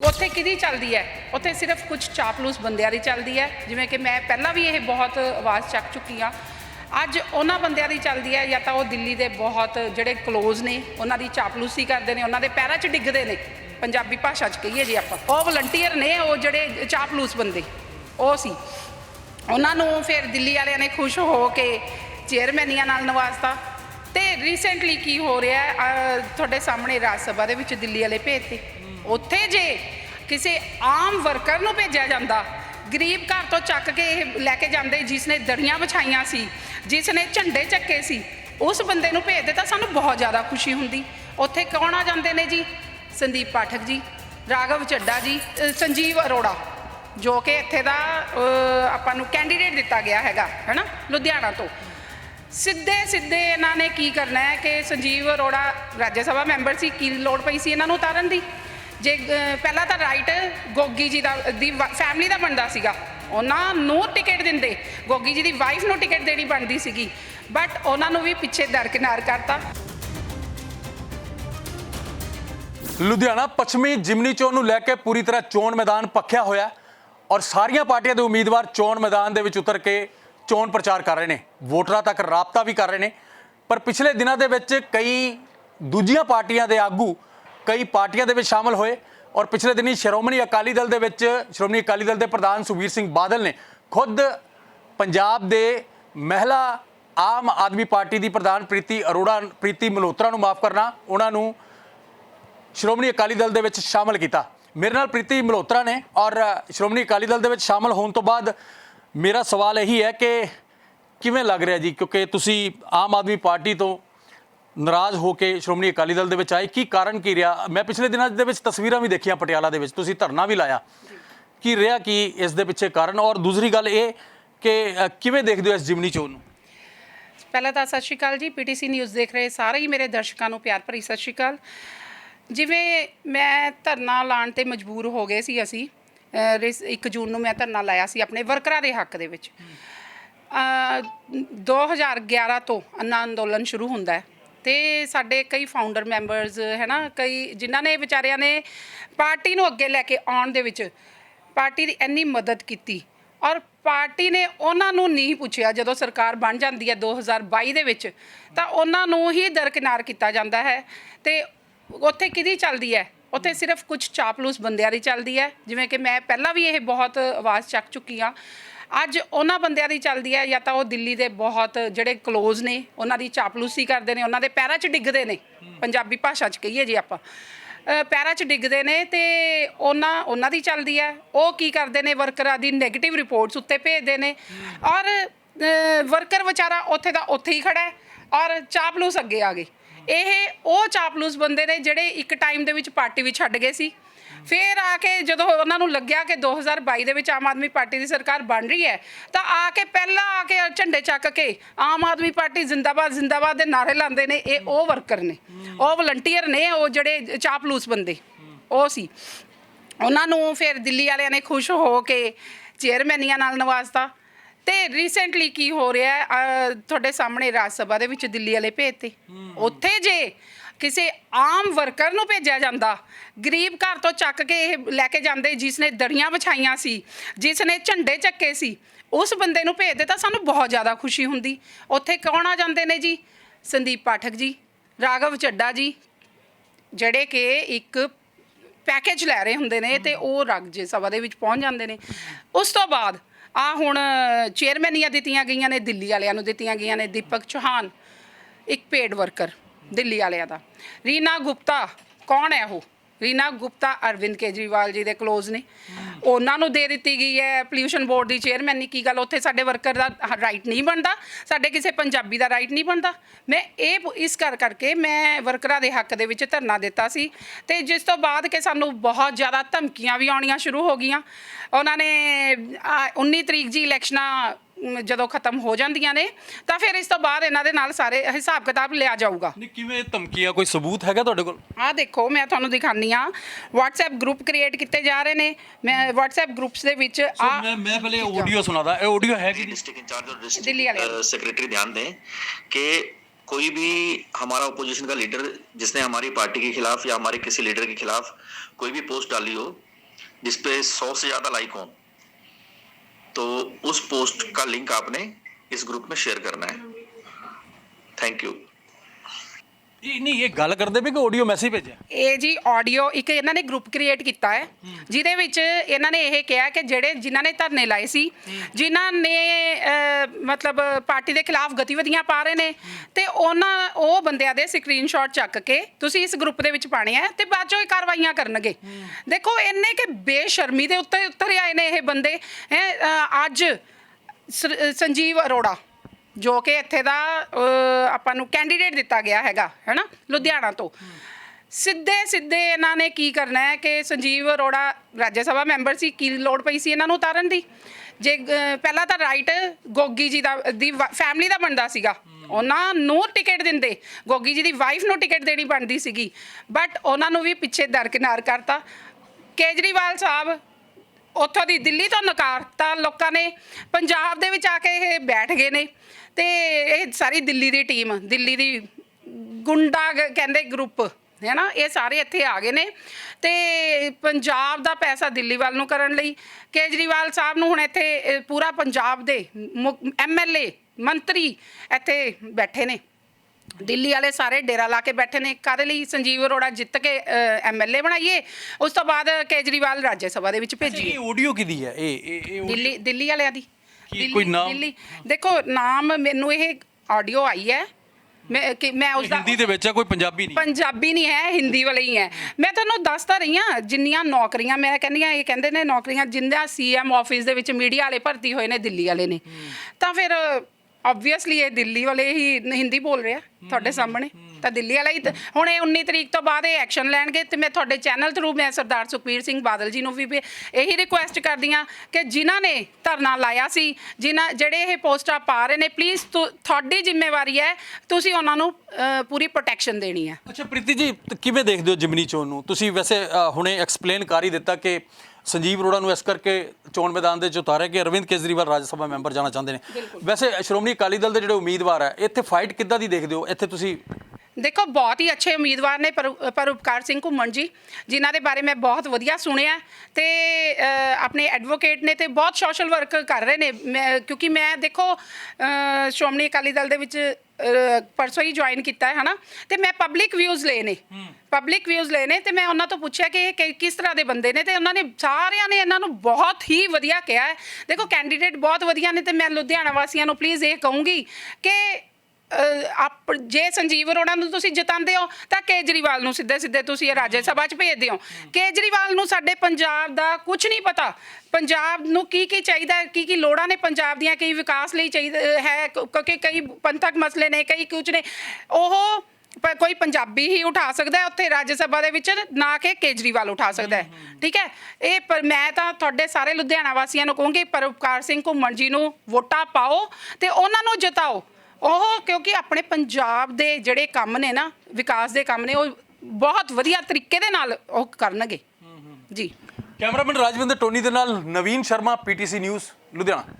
ਉੱਥੇ ਕਿਹਦੀ ਚੱਲਦੀ ਹੈ? ਉੱਥੇ ਸਿਰਫ ਕੁਝ ਚਾਪਲੂਸ ਬੰਦਿਆਂ ਦੀ ਚੱਲਦੀ ਹੈ, ਜਿਵੇਂ ਕਿ ਮੈਂ ਪਹਿਲਾਂ ਵੀ ਇਹ ਬਹੁਤ ਆਵਾਜ਼ ਚੱਕ ਚੁੱਕੀ ਆ ਅੱਜ ਉਹਨਾਂ ਬੰਦਿਆਂ ਦੀ ਚੱਲਦੀ ਹੈ ਜਾਂ ਤਾਂ ਉਹ ਦਿੱਲੀ ਦੇ ਬਹੁਤ ਜਿਹੜੇ ਕਲੋਜ਼ ਨੇ, ਉਹਨਾਂ ਦੀ ਚਾਪਲੂਸੀ ਕਰਦੇ ਨੇ, ਉਹਨਾਂ ਦੇ ਪੈਰਾਂ 'ਚ ਡਿੱਗਦੇ ਨੇ। ਪੰਜਾਬੀ ਭਾਸ਼ਾ 'ਚ ਕਹੀਏ ਜੀ ਆਪਾਂ। ਉਹ ਵਲੰਟੀਅਰ ਨੇ ਉਹ ਜਿਹੜੇ ਚਾਪਲੂਸ ਬੰਦੇ, ਉਹ ਸੀ। ਉਹਨਾਂ ਨੂੰ ਫਿਰ ਦਿੱਲੀ ਵਾਲਿਆਂ ਨੇ ਖੁਸ਼ ਹੋ ਕੇ ਚੇਅਰਮੈਨੀਆਂ ਨਾਲ ਨਵਾਜ਼ਤਾ। ਤੇ ਰੀਸੈਂਟਲੀ ਕੀ ਹੋ ਰਿਹਾ ਤੁਹਾਡੇ ਸਾਹਮਣੇ ਰਾਜ ਸਭਾ ਦੇ ਵਿੱਚ ਦਿੱਲੀ ਵਾਲੇ ਭੇਜਤੇ। ਉੱਥੇ ਜੇ ਕਿਸੇ ਆਮ ਵਰਕਰ ਨੂੰ ਭੇਜਿਆ ਜਾਂਦਾ, ਗਰੀਬ ਘਰ ਤੋਂ ਚੱਕ ਕੇ ਇਹ ਲੈ ਕੇ ਜਾਂਦੇ ਜਿਸ ਨੇ ਦਰੀਆਂ ਵਿਛਾਈਆਂ ਸੀ, ਜਿਸ ਨੇ ਝੰਡੇ ਚੱਕੇ ਸੀ, ਉਸ ਬੰਦੇ ਨੂੰ ਭੇਜਦੇ ਤਾਂ ਸਾਨੂੰ ਬਹੁਤ ਜ਼ਿਆਦਾ ਖੁਸ਼ੀ ਹੁੰਦੀ। ਉੱਥੇ ਕੌਣ ਆ ਜਾਂਦੇ ਨੇ ਜੀ? ਸੰਦੀਪ ਪਾਠਕ ਜੀ, ਰਾਘਵ ਚੱਡਾ ਜੀ ਸੰਜੀਵ ਅਰੋੜਾ, ਜੋ ਕਿ ਇੱਥੇ ਦਾ ਆਪਾਂ ਨੂੰ ਕੈਂਡੀਡੇਟ ਦਿੱਤਾ ਗਿਆ ਹੈਗਾ, ਹੈਨਾ? ਲੁਧਿਆਣਾ ਤੋਂ। ਸਿੱਧੇ ਸਿੱਧੇ ਇਹਨਾਂ ਨੇ ਕੀ ਕਰਨਾ ਹੈ ਕਿ ਸੰਜੀਵ ਅਰੋੜਾ ਰਾਜ ਸਭਾ ਮੈਂਬਰ ਸੀ, ਕੀ ਲੋੜ ਪਈ ਸੀ ਇਹਨਾਂ ਨੂੰ ਉਤਾਰਨ ਦੀ? ਜੇ ਪਹਿਲਾਂ ਤਾਂ ਰਾਈਟ ਗੋਗੀ ਜੀ ਦਾ, ਦੀ ਫੈਮਿਲੀ ਦਾ ਬਣਦਾ ਸੀਗਾ। ਉਹਨਾਂ ਨੂੰ ਟਿਕਟ ਦਿੰਦੇ। ਗੋਗੀ ਜੀ ਦੀ ਵਾਈਫ ਨੂੰ ਟਿਕਟ ਦੇਣੀ ਬਣਦੀ ਸੀਗੀ। ਬਟ ਉਹਨਾਂ ਨੂੰ ਵੀ ਪਿੱਛੇ ਦਰਕਿਨਾਰ ਕਰਤਾ। ਲੁਧਿਆਣਾ ਪੱਛਮੀ ਜਿਮਨੀ ਚੋਣ ਨੂੰ ਲੈ ਕੇ ਪੂਰੀ ਤਰ੍ਹਾਂ ਚੋਣ ਮੈਦਾਨ ਪੱਖਿਆ ਹੋਇਆ ਔਰ ਸਾਰੀਆਂ ਪਾਰਟੀਆਂ ਦੇ ਉਮੀਦਵਾਰ ਚੋਣ ਮੈਦਾਨ ਦੇ ਵਿੱਚ ਉਤਰ ਕੇ ਚੋਣ ਪ੍ਰਚਾਰ ਕਰ ਰਹੇ ਨੇ। ਵੋਟਰਾਂ ਤੱਕ ਰਾਬਤਾ ਵੀ ਕਰ ਰਹੇ ਨੇ। ਪਰ ਪਿਛਲੇ ਦਿਨਾਂ ਦੇ ਵਿੱਚ ਕਈ ਦੂਜੀਆਂ ਪਾਰਟੀਆਂ ਦੇ ਆਗੂ ਕਈ ਪਾਰਟੀਆਂ ਦੇ ਵਿੱਚ ਸ਼ਾਮਲ ਹੋਏ ਔਰ ਪਿਛਲੇ ਦਿਨੀ ਸ਼੍ਰੋਮਣੀ ਅਕਾਲੀ ਦਲ ਦੇ ਵਿੱਚ ਸ਼੍ਰੋਮਣੀ ਅਕਾਲੀ ਦਲ ਦੇ ਪ੍ਰਧਾਨ ਸੁਖਬੀਰ ਸਿੰਘ ਬਾਦਲ ਨੇ ਖੁਦ ਪੰਜਾਬ ਦੇ ਮਹਿਲਾ ਆਮ ਆਦਮੀ ਪਾਰਟੀ ਦੀ ਪ੍ਰਧਾਨ ਪ੍ਰੀਤੀ ਅਰੋੜਾ, ਪ੍ਰੀਤੀ ਮਲਹੋਤਰਾ ਨੂੰ ਮਾਫ ਕਰਨਾ, ਉਹਨਾਂ ਨੂੰ ਸ਼੍ਰੋਮਣੀ ਅਕਾਲੀ ਦਲ ਦੇ ਵਿੱਚ ਸ਼ਾਮਲ ਕੀਤਾ। ਮੇਰੇ ਨਾਲ ਪ੍ਰੀਤੀ ਮਲਹੋਤਰਾ ਨੇ ਔਰ ਸ਼੍ਰੋਮਣੀ ਅਕਾਲੀ ਦਲ ਦੇ ਵਿੱਚ ਸ਼ਾਮਲ ਹੋਣ ਤੋਂ ਬਾਅਦ ਮੇਰਾ ਸਵਾਲ ਇਹੀ ਹੈ ਕਿ ਕਿਵੇਂ ਲੱਗ ਰਿਹਾ ਜੀ? ਕਿਉਂਕਿ ਤੁਸੀਂ ਆਮ ਆਦਮੀ ਪਾਰਟੀ ਤੋਂ ਨਾਰਾਜ਼ ਹੋ ਕੇ ਸ਼੍ਰੋਮਣੀ ਅਕਾਲੀ ਦਲ ਦੇ ਵਿੱਚ ਆਏ। ਕੀ ਕਾਰਨ ਕੀ ਰਿਹਾ? ਮੈਂ ਪਿਛਲੇ ਦਿਨਾਂ ਦੇ ਵਿੱਚ ਤਸਵੀਰਾਂ ਵੀ ਦੇਖੀਆਂ ਪਟਿਆਲਾ ਦੇ ਵਿੱਚ। ਤੁਸੀਂ ਧਰਨਾ ਵੀ ਲਾਇਆ। ਕੀ ਰਿਹਾ ਕੀ ਇਸ ਦੇ ਪਿੱਛੇ ਕਾਰਨ? ਔਰ ਦੂਸਰੀ ਗੱਲ ਇਹ ਕਿ ਕਿਵੇਂ ਦੇਖਦੇ ਹੋ ਇਸ ਜਿਮਨੀ ਚੋਣ ਨੂੰ? ਪਹਿਲਾਂ ਤਾਂ ਸਤਿ ਸ਼੍ਰੀ ਅਕਾਲ ਜੀ। ਪੀਟੀਸੀ ਨਿਊਜ਼ ਦੇਖ ਰਹੇ ਸਾਰੇ ਹੀ ਮੇਰੇ ਦਰਸ਼ਕਾਂ ਨੂੰ ਪਿਆਰ ਭਰੀ ਸਤਿ ਸ਼੍ਰੀ ਅਕਾਲ। ਜਿਵੇਂ ਮੈਂ ਧਰਨਾ ਲਾਣ ਤੇ ਮਜਬੂਰ ਹੋ ਗਏ ਸੀ ਅਸੀਂ 1 ਜੂਨ ਨੂੰ ਮੈਂ ਧਰਨਾ ਲਾਇਆ ਸੀ ਆਪਣੇ ਵਰਕਰਾਂ ਦੇ ਹੱਕ ਦੇ ਵਿੱਚ। ਅ, 2011 ਤੋਂ ਅੰਨਾ ਅੰਦੋਲਨ ਸ਼ੁਰੂ ਹੁੰਦਾ ਹੈ। ਤੇ ਸਾਡੇ ਕਈ ਫਾਊਂਡਰ ਮੈਂਬਰਸ ਹੈ ਨਾ ਕਈ ਜਿਨ੍ਹਾਂ ਨੇ ਵਿਚਾਰਿਆਂ ਨੇ ਪਾਰਟੀ ਨੂੰ ਅੱਗੇ ਲੈ ਕੇ ਆਉਣ ਦੇ ਵਿੱਚ ਪਾਰਟੀ ਦੀ ਇੰਨੀ ਮਦਦ ਕੀਤੀ ਔਰ ਪਾਰਟੀ ਨੇ ਉਹਨਾਂ ਨੂੰ ਨਹੀਂ ਪੁੱਛਿਆ ਜਦੋਂ ਸਰਕਾਰ ਬਣ ਜਾਂਦੀ ਹੈ 2022 ਦੇ ਵਿੱਚ, ਤਾਂ ਉਹਨਾਂ ਨੂੰ ਹੀ ਦਰਕਿਨਾਰ ਕੀਤਾ ਜਾਂਦਾ ਹੈ ਤੇ ਉੱਥੇ ਕਿਹਦੀ ਚੱਲਦੀ ਹੈ? ਉੱਥੇ ਸਿਰਫ ਕੁਝ ਚਾਪਲੂਸ ਬੰਦਿਆਂ ਦੀ ਚੱਲਦੀ ਹੈ, ਜਿਵੇਂ ਕਿ ਮੈਂ ਪਹਿਲਾਂ ਵੀ ਇਹ ਬਹੁਤ ਆਵਾਜ਼ ਚੱਕ ਚੁੱਕੀ ਆ ਅੱਜ ਉਹਨਾਂ ਬੰਦਿਆਂ ਦੀ ਚੱਲਦੀ ਹੈ ਜਾਂ ਤਾਂ ਉਹ ਦਿੱਲੀ ਦੇ ਬਹੁਤ ਜਿਹੜੇ ਕਲੋਜ਼ ਨੇ, ਉਹਨਾਂ ਦੀ ਚਾਪਲੂਸੀ ਕਰਦੇ ਨੇ, ਉਹਨਾਂ ਦੇ ਪੈਰਾਂ 'ਚ ਡਿੱਗਦੇ ਨੇ, ਪੰਜਾਬੀ ਭਾਸ਼ਾ 'ਚ ਕਹੀਏ ਜੀ ਆਪਾਂ। ਪੈਰਾਂ 'ਚ ਡਿੱਗਦੇ ਨੇ ਤੇ ਉਹਨਾਂ ਉਹਨਾਂ ਦੀ ਚੱਲਦੀ ਹੈ। ਉਹ ਕੀ ਕਰਦੇ ਨੇ, ਵਰਕਰਾਂ ਦੀ 네ਗੇਟਿਵ ਰਿਪੋਰਟਸ ਉੱਤੇ ਭੇਜਦੇ ਨੇ। ਔਰ ਵਰਕਰ ਵਿਚਾਰਾ ਉੱਥੇ ਦਾ ਉੱਥੇ ਹੀ ਖੜਾ ਹੈ ਔਰ ਚਾਪਲੂਸ ਅੱਗੇ ਆ ਗਏ। ਇਹ ਉਹ ਚਾਪਲੂਸ ਬੰਦੇ ਨੇ ਜਿਹੜੇ ਇੱਕ ਟਾਈਮ ਦੇ ਵਿੱਚ ਪਾਰਟੀ ਵੀ ਛੱਡ ਗਏ ਸੀ। ਫਿਰ ਆ ਕੇ ਜਦੋਂ ਉਹਨਾਂ ਨੂੰ ਲੱਗਿਆ ਕਿ 2022 ਦੇ ਵਿੱਚ ਆਮ ਆਦਮੀ ਪਾਰਟੀ ਦੀ ਸਰਕਾਰ ਬਣ ਰਹੀ ਹੈ, ਤਾਂ ਆ ਕੇ ਪਹਿਲਾਂ ਆ ਕੇ ਝੰਡੇ ਚੱਕ ਕੇ ਆਮ ਆਦਮੀ ਪਾਰਟੀ ਜ਼ਿੰਦਾਬਾਦ ਜ਼ਿੰਦਾਬਾਦ ਦੇ ਨਾਰੇ ਲਾਉਂਦੇ ਨੇ, ਇਹ ਉਹ ਵਰਕਰ ਨੇ। ਉਹ ਵਲੰਟੀਅਰ ਨੇ ਉਹ ਜਿਹੜੇ ਚਾਪਲੂਸ ਬੰਦੇ, ਉਹ ਸੀ। ਉਹਨਾਂ ਨੂੰ ਫਿਰ ਦਿੱਲੀ ਵਾਲਿਆਂ ਨੇ ਖੁਸ਼ ਹੋ ਕੇ ਚੇਅਰਮੈਨੀਆਂ ਨਾਲ ਨਵਾਜ਼ਤਾ। ਤੇ ਰੀਸੈਂਟਲੀ ਕੀ ਹੋ ਰਿਹਾ ਹੈ, ਅਹ, ਤੁਹਾਡੇ ਸਾਹਮਣੇ ਰਾਜ ਸਭਾ ਦੇ ਵਿੱਚ ਦਿੱਲੀ ਵਾਲੇ ਭੇਜਤੇ ਉੱਥੇ ਜੇ ਕਿਸੇ ਆਮ ਵਰਕਰ ਨੂੰ ਭੇਜਿਆ ਜਾਂਦਾ ਗਰੀਬ ਘਰ ਤੋਂ ਚੱਕ ਕੇ ਇਹ ਲੈ ਕੇ ਜਾਂਦੇ ਜਿਸ ਨੇ ਦਰੀਆਂ ਵਿਛਾਈਆਂ ਸੀ ਜਿਸ ਨੇ ਝੰਡੇ ਚੱਕੇ ਸੀ ਉਸ ਬੰਦੇ ਨੂੰ ਭੇਜਦੇ ਤਾਂ ਸਾਨੂੰ ਬਹੁਤ ਜ਼ਿਆਦਾ ਖੁਸ਼ੀ ਹੁੰਦੀ। ਉੱਥੇ ਕੌਣ ਆ ਜਾਂਦੇ ਨੇ ਜੀ? ਸੰਦੀਪ ਪਾਠਕ ਜੀ ਰਾਘਵ ਚੱਡਾ ਜੀ ਜਿਹੜੇ ਕਿ ਇੱਕ ਪੈਕੇਜ ਲੈ ਰਹੇ ਹੁੰਦੇ ਨੇ ਤੇ ਉਹ ਰਾਜ ਸਭਾ ਦੇ ਵਿੱਚ ਪਹੁੰਚ ਜਾਂਦੇ ਨੇ। ਉਸ ਤੋਂ ਬਾਅਦ ਆ ਹੁਣ ਚੇਅਰਮੈਨੀਆਂ ਦਿੱਤੀਆਂ ਗਈਆਂ ਨੇ, ਦਿੱਲੀ ਵਾਲਿਆਂ ਨੂੰ ਦਿੱਤੀਆਂ ਗਈਆਂ ਨੇ, ਦੀਪਕ ਚੌਹਾਨ, ਇੱਕ ਪੇਡ ਵਰਕਰ ਦਿੱਲੀ ਵਾਲਿਆਂ ਦਾ। ਰੀਨਾ ਗੁਪਤਾ, ਕੌਣ ਹੈ ਉਹ? ਰੀਨਾ ਗੁਪਤਾ ਅਰਵਿੰਦ ਕੇਜਰੀਵਾਲ ਜੀ ਦੇ ਕਲੋਜ਼ ਨੇ। ਉਹਨਾਂ ਨੂੰ ਦੇ ਦਿੱਤੀ ਗਈ ਹੈ ਪੋਲਿਊਸ਼ਨ ਬੋਰਡ ਦੀ ਚੇਅਰਮੈਨ ਕੀ ਗੱਲ? ਉੱਥੇ ਸਾਡੇ ਵਰਕਰ ਦਾ ਰਾਈਟ ਨਹੀਂ ਬਣਦਾ। ਸਾਡੇ ਕਿਸੇ ਪੰਜਾਬੀ ਦਾ ਰਾਈਟ ਨਹੀਂ ਬਣਦਾ। ਮੈਂ ਇਹ ਪੁ- ਇਸ ਕਰ ਕਰਕੇ ਮੈਂ ਵਰਕਰਾਂ ਦੇ ਹੱਕ ਦੇ ਵਿੱਚ ਧਰਨਾ ਦਿੱਤਾ ਸੀ। ਤੇ ਜਿਸ ਤੋਂ ਬਾਅਦ ਕਿ ਸਾਨੂੰ ਬਹੁਤ ਜ਼ਿਆਦਾ ਧਮਕੀਆਂ ਵੀ ਆਉਣੀਆਂ ਸ਼ੁਰੂ ਹੋ ਗਈਆਂ। ਉਹਨਾਂ ਨੇ ਆ, 19 ਤਰੀਕ ਜੀ ਇਲੈਕਸ਼ਨਾਂ ਜਦੋਂ ਖਤਮ ਹੋ ਜਾਂਦੀਆਂ ਨੇ ਤਾਂ ਫਿਰ ਇਸ ਤੋਂ ਬਾਅਦ ਇਹਨਾਂ ਦੇ ਨਾਲ ਸਾਰੇ ਹਿਸਾਬ ਕਿਤਾਬ ਲਿਆ ਜਾਊਗਾ ਨਹੀਂ ਕਿਵੇਂ ਧਮਕੀਆਂ ਕੋਈ ਸਬੂਤ ਹੈਗਾ ਤੁਹਾਡੇ ਕੋਲ ਆਹ ਦੇਖੋ ਮੈਂ ਤੁਹਾਨੂੰ ਦਿਖਾਨੀ ਆ WhatsApp ਗਰੁੱਪ ਕ੍ਰੀਏਟ ਕੀਤੇ ਜਾ ਰਹੇ ਨੇ ਮੈਂ WhatsApp ਗਰੁੱਪਸ ਦੇ ਵਿੱਚ ਆ ਮੈਂ ਮੈਂ ਪਹਿਲੇ ਆਡੀਓ ਸੁਣਾਦਾ ਇਹ ਆਡੀਓ ਹੈ ਕਿ डिस्ट्रिक्ट इंचार्ज और दिल्ली वाले। डिस्ट्रिक्ट सेक्रेटरी ध्यान दें कि कोई भी हमारा ओपोजिशन का लीडर जिसने हमारी पार्टी के खिलाफ या हमारे किसी लीडर के खिलाफ कोई भी पोस्ट डाली हो जिस पे सौ से ज्यादा लाइक हो तो उस पोस्ट का लिंक आपने इस ग्रुप में शेयर करना है थैंक यू ਇਹ ਨਹੀਂ ਇਹ ਗੱਲ ਕਰਦੇ ਵੀ ਕਿ ਆਡੀਓ ਮੈਸੇਜ ਭੇਜਿਆ। ਇਹ ਜੀ ਆਡੀਓ ਇੱਕ ਇਹਨਾਂ ਨੇ ਗਰੁੱਪ ਕ੍ਰੀਏਟ ਕੀਤਾ ਹੈ ਜਿਹਦੇ ਵਿੱਚ ਇਹਨਾਂ ਨੇ ਇਹ ਕਿਹਾ ਕਿ ਜਿਹੜੇ ਜਿਨ੍ਹਾਂ ਨੇ ਧਰਨੇ ਲਾਏ ਸੀ ਜਿਨ੍ਹਾਂ ਨੇ ਅਹ, ਮਤਲਬ ਪਾਰਟੀ ਦੇ ਖਿਲਾਫ ਗਤੀਵਿਧੀਆਂ ਪਾ ਰਹੇ ਨੇ ਤੇ ਉਹਨਾਂ ਉਹ ਬੰਦਿਆਂ ਦੇ ਸਕਰੀਨਸ਼ਾਟ ਚੱਕ ਕੇ ਤੁਸੀਂ ਇਸ ਗਰੁੱਪ ਦੇ ਵਿੱਚ ਪਾਣੇ ਆ ਤੇ ਬਾਅਦ ਚੋਂ ਇਹ ਕਾਰਵਾਈਆਂ ਕਰਨਗੇ। ਦੇਖੋ ਇੰਨੇ ਕਿ ਬੇਸ਼ਰਮੀ ਦੇ ਉੱਤੇ ਉਤਰ ਆਏ ਨੇ ਇਹ ਬੰਦੇ। ਹੈ ਅੱਜ ਸੰਜੀਵ ਅਰੋੜਾ ਜੋ ਕਿ ਇੱਥੇ ਦਾ ਆਪਾਂ ਨੂੰ ਕੈਂਡੀਡੇਟ ਦਿੱਤਾ ਗਿਆ ਹੈਗਾ, ਹੈਨਾ, ਲੁਧਿਆਣਾ ਤੋਂ। ਸਿੱਧੇ ਸਿੱਧੇ ਇਹਨਾਂ ਨੇ ਕੀ ਕਰਨਾ ਹੈ ਕਿ ਸੰਜੀਵ ਅਰੋੜਾ ਰਾਜ ਸਭਾ ਮੈਂਬਰ ਸੀ, ਕੀ ਲੋੜ ਪਈ ਸੀ ਇਹਨਾਂ ਨੂੰ ਉਤਾਰਨ ਦੀ? ਜੇ ਪਹਿਲਾਂ ਤਾਂ ਰਾਈਟ ਗੋਗੀ ਜੀ ਦਾ, ਦੀ ਫੈਮਿਲੀ ਦਾ ਬਣਦਾ ਸੀਗਾ। ਉਹਨਾਂ ਨੂੰ ਟਿਕਟ ਦਿੰਦੇ। ਗੋਗੀ ਜੀ ਦੀ ਵਾਈਫ ਨੂੰ ਟਿਕਟ ਦੇਣੀ ਬਣਦੀ ਸੀਗੀ। ਬਟ ਉਹਨਾਂ ਨੂੰ ਵੀ ਪਿੱਛੇ ਦਰਕਿਨਾਰ ਕਰਤਾ। ਕੇਜਰੀਵਾਲ ਸਾਹਿਬ ਉੱਥੋਂ ਦੀ ਦਿੱਲੀ ਤੋਂ ਨਕਾਰਤਾ ਲੋਕਾਂ ਨੇ। ਪੰਜਾਬ ਦੇ ਵਿੱਚ ਆ ਕੇ ਇਹ ਬੈਠ ਗਏ ਨੇ। ਤੇ ਇਹ ਸਾਰੀ ਦਿੱਲੀ ਦੀ ਟੀਮ ਦਿੱਲੀ ਦੀ ਗੁੰਡਾ ਕਹਿੰਦੇ ਗਰੁੱਪ ਹੈ ਨਾ ਇਹ ਸਾਰੇ ਇੱਥੇ ਆ ਗਏ ਨੇ। ਤੇ ਪੰਜਾਬ ਦਾ ਪੈਸਾ ਦਿੱਲੀ ਵੱਲ ਨੂੰ ਕਰਨ ਲਈ ਕੇਜਰੀਵਾਲ ਸਾਹਿਬ ਨੂੰ ਹੁਣ ਇੱਥੇ ਪੂਰਾ ਪੰਜਾਬ ਦੇ ਐਮਐਲਏ ਮੰਤਰੀ ਇੱਥੇ ਬੈਠੇ ਨੇ। ਦਿੱਲੀ ਵਾਲੇ ਸਾਰੇ ਡੇਰਾ ਲਾ ਕੇ ਬੈਠੇ ਨੇ। ਕਾਦੇ ਲਈ ਸੰਜੀਵ ਅਰੋੜਾ ਜਿੱਤ ਕੇ ਐਮਐਲਏ ਬਣਾਈਏ? ਉਸ ਤੋਂ ਬਾਅਦ ਕੇਜਰੀਵਾਲ ਰਾਜ ਸਭਾ ਦੇ ਵਿੱਚ ਭੇਜੀਏ ਇਹ ਆਡੀਓ ਕਿਹਦੀ ਹੈ? ਇਹ ਇਹ ਦਿੱਲੀ ਦਿੱਲੀ ਵਾਲਿਆਂ ਦੀ। ਕੀ ਦਿੱਲੀ- ਕੋਈ ਨਾਮ? ਦਿੱਲੀ। ਦੇਖੋ ਨਾਮ ਮੈਨੂੰ ਇਹ ਆਡੀਓ ਆਈ ਹੈ। ਮੈਂ ਕਿ ਮੈਂ ਉਸ ਦਾ ਹਿੰਦੀ ਦੇ ਵਿੱਚ ਹੈ ਕੋਈ ਪੰਜਾਬੀ ਨਹੀਂ ਪੰਜਾਬੀ ਨਹੀਂ ਹੈ ਹਿੰਦੀ ਵਾਲੇ ਹੀ ਹੈ। ਮੈਂ ਤੁਹਾਨੂੰ ਦੱਸਦਾ ਰਹੀ ਹਾਂ ਜਿੰਨੀਆਂ ਨੌਕਰੀਆਂ ਮੈਂ ਕਹਿੰਦੀ ਹਾਂ ਇਹ ਕਹਿੰਦੇ ਨੇ ਨੌਕਰੀਆਂ ਜਿੰਨਾ ਸੀਐਮ ਆਫਿਸ ਦੇ ਵਿੱਚ ਮੀਡੀਆ ਵਾਲੇ ਭਰਤੀ ਹੋਏ ਨੇ ਦਿੱਲੀ ਵਾਲੇ ਨੇ। ਤਾਂ ਫਿਰ ਆਬਵੀਅਸਲੀ ਇਹ ਦਿੱਲੀ ਵਾਲੇ ਹੀ ਹਿੰਦੀ ਬੋਲ ਰਿਹਾ ਤੁਹਾਡੇ ਸਾਹਮਣੇ। ਤਾਂ ਦਿੱਲੀ ਵਾਲਾ ਹੀ ਤਾਂ- ਹੁਣ ਇਹ 19 ਤਰੀਕ ਤੋਂ ਬਾਅਦ ਇਹ ਐਕਸ਼ਨ ਲੈਣਗੇ ਤੇ ਮੈਂ ਤੁਹਾਡੇ ਚੈਨਲ ਥਰੂ ਮੈਂ ਸਰਦਾਰ ਸੁਖਬੀਰ ਸਿੰਘ ਬਾਦਲ ਜੀ ਨੂੰ ਵੀ ਇਹੀ ਰਿਕੁਐਸਟ ਕਰਦੀ ਹਾਂ ਕਿ ਜਿਨ੍ਹਾਂ ਨੇ ਧਰਨਾ ਲਾਇਆ ਸੀ ਜਿਨ੍ਹਾਂ ਜਿਹੜੇ ਇਹ ਪੋਸਟਾਂ ਪਾ ਰਹੇ ਨੇ ਪਲੀਜ਼ ਤੁਹਾਡੀ ਜ਼ਿੰਮੇਵਾਰੀ ਹੈ ਤੁਸੀਂ ਉਹਨਾਂ ਨੂੰ ਅ, ਪੂਰੀ ਪ੍ਰੋਟੈਕਸ਼ਨ ਦੇਣੀ ਹੈ। ਅੱਛਾ ਪ੍ਰੀਤੀ ਜੀ ਤ- ਕਿਵੇਂ ਦੇਖਦੇ ਹੋ ਜਿਮਨੀ ਚੋਣ ਨੂੰ? ਤੁਸੀਂ ਵੈਸੇ ਅ, ਹੁਣੇ ਐਕਸਪਲੇਨ ਕਰ ਹੀ ਦਿੱਤਾ ਕਿ ਸੰਜੀਵ ਅਰੋੜਾ ਨੂੰ ਇਸ ਕਰਕੇ ਚੋਣ ਮੈਦਾਨ ਦੇ ਵਿੱਚ ਉਤਾਰਿਆ ਕਿ ਅਰਵਿੰਦ ਕੇਜਰੀਵਾਲ ਰਾਜ ਸਭਾ ਮੈਂਬਰ ਜਾਣਾ ਚਾਹੁੰਦੇ ਨੇ। ਵੈਸੇ ਸ਼੍ਰੋਮਣੀ ਅਕਾਲੀ ਦਲ ਦੇ ਜਿਹੜੇ ਉਮੀਦਵਾਰ ਹੈ ਇੱਥੇ ਫਾਈਟ ਕਿੱਦਾਂ ਦੀ ਦੇਖਦੇ ਹੋ? ਇੱਥੇ ਤੁਸੀਂ ਦੇਖੋ ਬਹੁਤ ਹੀ ਅੱਛੇ ਉਮੀਦਵਾਰ ਨੇ ਪਰ ਪਰਉਪਕਾਰ ਸਿੰਘ ਘੁੰਮਣ ਜੀ ਜਿਨ੍ਹਾਂ ਦੇ ਬਾਰੇ ਮੈਂ ਬਹੁਤ ਵਧੀਆ ਸੁਣਿਆ ਤੇ ਅ, ਆਪਣੇ ਐਡਵੋਕੇਟ ਨੇ ਤੇ ਬਹੁਤ ਸੋਸ਼ਲ ਵਰਕ ਕਰ ਰਹੇ ਨੇ। ਮੈਂ ਕਿਉਂਕਿ ਮੈਂ ਦੇਖੋ ਅ, ਸ਼੍ਰੋਮਣੀ ਅਕਾਲੀ ਦਲ ਦੇ ਵਿੱਚ ਅ, ਪਰਸੋਂ ਹੀ ਜੁਆਇਨ ਕੀਤਾ ਹੈ ਹਨਾ? ਤੇ ਮੈਂ ਪਬਲਿਕ ਵਿਊਜ਼ ਲਏ ਨੇ। ਪਬਲਿਕ ਵਿਊਜ਼ ਲਏ ਨੇ ਤੇ ਮੈਂ ਉਹਨਾਂ ਤੋਂ ਪੁੱਛਿਆ ਕਿ ਇਹ ਕਿ- ਕਿਸ ਤਰ੍ਹਾਂ ਦੇ ਬੰਦੇ ਨੇ ਤੇ ਉਹਨਾਂ ਨੇ ਸਾਰਿਆਂ ਨੇ ਇਹਨਾਂ ਨੂੰ ਬਹੁਤ ਹੀ ਵਧੀਆ ਕਿਹਾ ਹੈ। ਦੇਖੋ ਕੈਂਡੀਡੇਟ ਬਹੁਤ ਵਧੀਆ ਨੇ ਤੇ ਮੈਂ ਲੁਧਿਆਣਾ ਵਾਸੀਆਂ ਨੂੰ ਪਲੀਜ਼ ਇਹ ਕਹੂੰਗੀ ਕਿ ਅਹ ਆਪ ਜੇ ਸੰਜੀਵ ਅਰੋੜਾ ਨੂੰ ਤੁਸੀਂ ਜਿਤਾਉਂਦੇ ਹੋ ਤਾਂ ਕੇਜਰੀਵਾਲ ਨੂੰ ਸਿੱਧੇ ਸਿੱਧੇ ਤੁਸੀਂ ਰਾਜ ਸਭਾ 'ਚ ਭੇਜਦੇ ਹੋ ਕੇਜਰੀਵਾਲ ਨੂੰ ਸਾਡੇ ਪੰਜਾਬ ਦਾ ਕੁਝ ਨਹੀਂ ਪਤਾ। ਪੰਜਾਬ ਨੂੰ ਕੀ ਕੀ ਚਾਹੀਦਾ ਹੈ, ਕੀ ਕੀ ਲੋੜਾਂ ਨੇ ਪੰਜਾਬ ਦੀਆਂ ਕਈ ਵਿਕਾਸ ਲਈ ਚਾਹੀਦਾ ਹੈ ਕਿਉਂਕਿ ਕਈ ਪੰਥਕ ਮਸਲੇ ਨੇ ਕਈ ਕੁਝ ਨੇ। ਉਹ ਪ- ਕੋਈ ਪੰਜਾਬੀ ਹੀ ਉਠਾ ਸਕਦਾ ਹੈ ਉੱਥੇ ਰਾਜ ਸਭਾ ਦੇ ਵਿੱਚ ਨਾ ਕਿ ਕੇਜਰੀਵਾਲ ਉਠਾ ਸਕਦਾ ਹੈ। ਠੀਕ ਹੈ? ਇਹ ਪਰ ਮੈਂ ਤਾਂ ਤੁਹਾਡੇ ਸਾਰੇ ਲੁਧਿਆਣਾ ਵਾਸੀਆਂ ਨੂੰ ਕਹੂੰਗੀ ਪਰਉਪਕਾਰ ਸਿੰਘ ਘੁੰਮਣ ਜੀ ਨੂੰ ਵੋਟਾਂ ਪਾਓ ਤੇ ਉਹਨਾਂ ਨੂੰ ਜਿਤਾਓ। ਉਹ ਕਿਉਂਕਿ ਆਪਣੇ ਪੰਜਾਬ ਦੇ ਜਿਹੜੇ ਕੰਮ ਨੇ ਨਾ ਵਿਕਾਸ ਦੇ ਕੰਮ ਨੇ ਉਹ ਬਹੁਤ ਵਧੀਆ ਤਰੀਕੇ ਦੇ ਨਾਲ ਉਹ ਕਰਨਗੇ। ਜੀ। ਕੈਮਰਾਮੈਨ ਰਾਜਵਿੰਦਰ ਟੋਨੀ ਦੇ ਨਾਲ ਨਵੀਨ ਸ਼ਰਮਾ ਪੀਟੀਸੀ ਨਿਊਜ਼ ਲੁਧਿਆਣਾ।